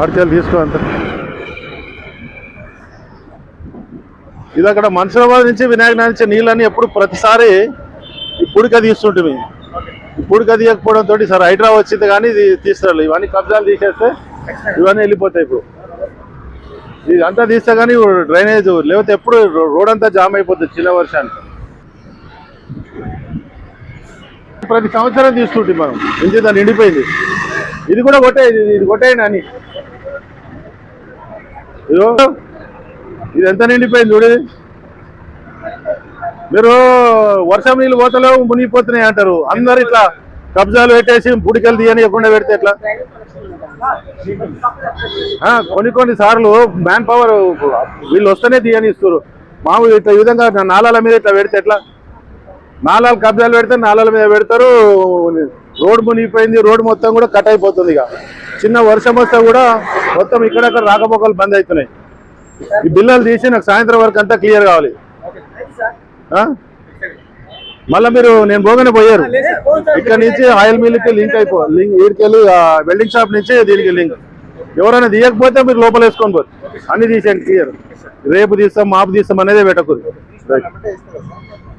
ఆడికెళ్ళి తీసుకో అంత. ఇది అక్కడ మన్సూరాబాద్ నుంచి వినాయక నుంచి నీళ్ళని ఎప్పుడు ప్రతిసారి ఇప్పుడు పుడిక తీస్తుంటుంది ఈ పుడిక తోటి సార్ హైడ్రా వచ్చింది కానీ ఇది తీస్తారు ఇవన్నీ కబ్జాలు తీసేస్తే ఇవన్నీ వెళ్ళిపోతాయి ఇప్పుడు. ఇది అంతా తీస్తే కానీ డ్రైనేజ్ లేకపోతే ఎప్పుడు రోడ్ అంతా జామ్ అయిపోతుంది చిన్న వర్షానికి. ప్రతి సంవత్సరం తీసుకుంటుంది మనం. ఇంత దాన్ని నిండిపోయింది. ఇది కూడా కొట్టేది ఇది కొట్టేయండి అని ఇది ఎంత నిండిపోయింది చూడు. మీరు వర్షం నీళ్ళు పోతలేవు మునిగిపోతున్నాయి అంటారు. అందరు ఇట్లా కబ్జాలు పెట్టేసి పుడికలు తీయనియకుండా పెడితే ఎట్లా? ఆ, కొన్ని కొన్ని సార్లు మ్యాన్ పవర్ వీళ్ళు వస్తేనే తీయనిస్తారు. మామూలు ఇట్లా ఈ విధంగా నాలాల మీద ఇట్లా పెడితే ఎట్లా? నాలాలు కబ్జాలు పెడితే నాలాల మీద పెడతారు. రోడ్ మునిగిపోయింది రోడ్ మొత్తం కూడా కట్ అయిపోతుంది ఇక. చిన్న వర్షం వస్తే కూడా మొత్తం ఇక్కడక్కడ రాకపోకలు బంద్ అవుతున్నాయి. ఈ బిల్లలు తీసి నాకు సాయంత్రం వరకు అంతా క్లియర్ కావాలి. మళ్ళీ మళ్ళా మీరు నేను పోగానే పోయారు. ఇక్కడ నుంచి ఆయిల్ మిల్కి లింక్ అయిపో లింక్ వీడికి వెళ్ళి వెల్డింగ్ షాప్ నుంచి దీనికి లింక్. ఎవరైనా తీయకపోతే మీరు లోపల వేసుకొని పోదు అన్ని తీసేయండి క్లియర్. రేపు తీస్తాం మాపు తీస్తాం అనేది పెట్టకూడదు.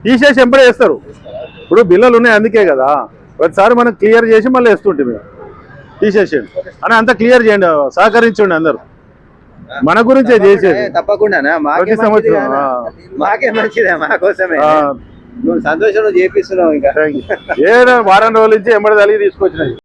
తీసేసి ఎంపడే వేస్తారు ఇప్పుడు బిల్లలు ఉన్నాయి అందుకే కదా. ప్రతిసారి మనం క్లియర్ చేసి మళ్ళీ వేస్తుంటే మీరు తీసేసేయండి అని అంతా క్లియర్ చేయండి సహకరించండి అందరు. మన గురించే చేసేది. తప్పకుండా మాకే ప్రతి సంవత్సరం. మాకే మంచిదే మా కోసమే. నువ్వు సంతోషం నువ్వు చేపిస్తున్నావు ఇంకా. ఏ వారం రోజుల నుంచి ఎంబడి తలిగి తీసుకొచ్చినాయి.